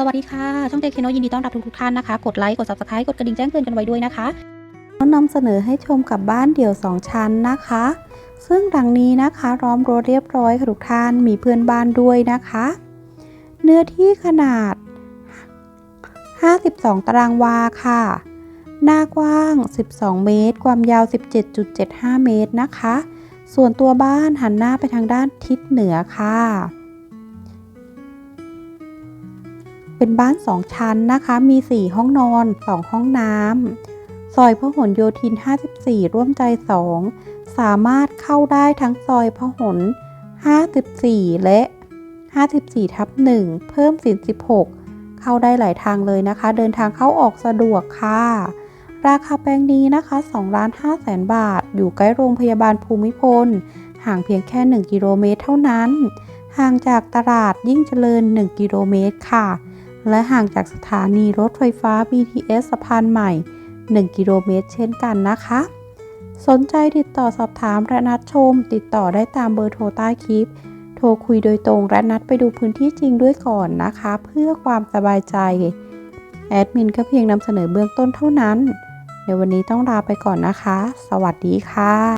สวัสดีค่ะ ช่องเจคโนยินดีต้อนรับทุกๆท่านนะคะ กดไลค์ กด subscribe กดกระดิ่งแจ้งเตือนกันไว้ด้วยนะคะนำเสนอให้ชมกับบ้านเดี่ยว 2 ชั้นนะคะ ซึ่งหลังนี้นะคะล้อมรั้วเรียบร้อยค่ะทุกท่านมีเพื่อนบ้านด้วยนะคะ เนื้อที่ขนาด 52 ตารางวาค่ะ หน้ากว้าง 12 เมตร ความยาว 17.75 เมตรนะคะ ส่วนตัวบ้านหันหน้าไปทางด้านทิศเหนือค่ะ เป็นบ้าน2ชั้นนะคะ มี 4 ห้องนอน 2 ห้องน้ำ ซอยพหลโยธิน 54 ร่วมใจ 2 สามารถเข้าได้ทั้งซอยพหล 54 และ 54 ทับ 1 เพิ่มสิน 16 เข้าได้หลายทางเลยนะคะ เดินทางเข้าออกสะดวกค่ะ ราคาแปลงนี้นะคะ2ล้าน5แสนบาท อยู่ใกล้โรงพยาบาลภูมิพล ห่างเพียงแค่ 1 กิโลเมตรเท่านั้น ห่างจากตลาดยิ่งเจริญ 1 กิโลเมตรค่ะ และห่างจากสถานีรถไฟฟ้า BTS สะพานใหม่ 1 กิโลเมตร เช่นกันนะคะ สนใจติดต่อสอบถามและนัดชม ติดต่อได้ตามเบอร์โทรใต้คลิป โทรคุยโดยตรงและนัดไปดูพื้นที่จริงด้วยก่อนนะคะ เพื่อความสบายใจ แอดมินก็เพียงนำเสนอเบื้องต้นเท่านั้น ในวันนี้ต้องลาไปก่อนนะคะ สวัสดีค่ะ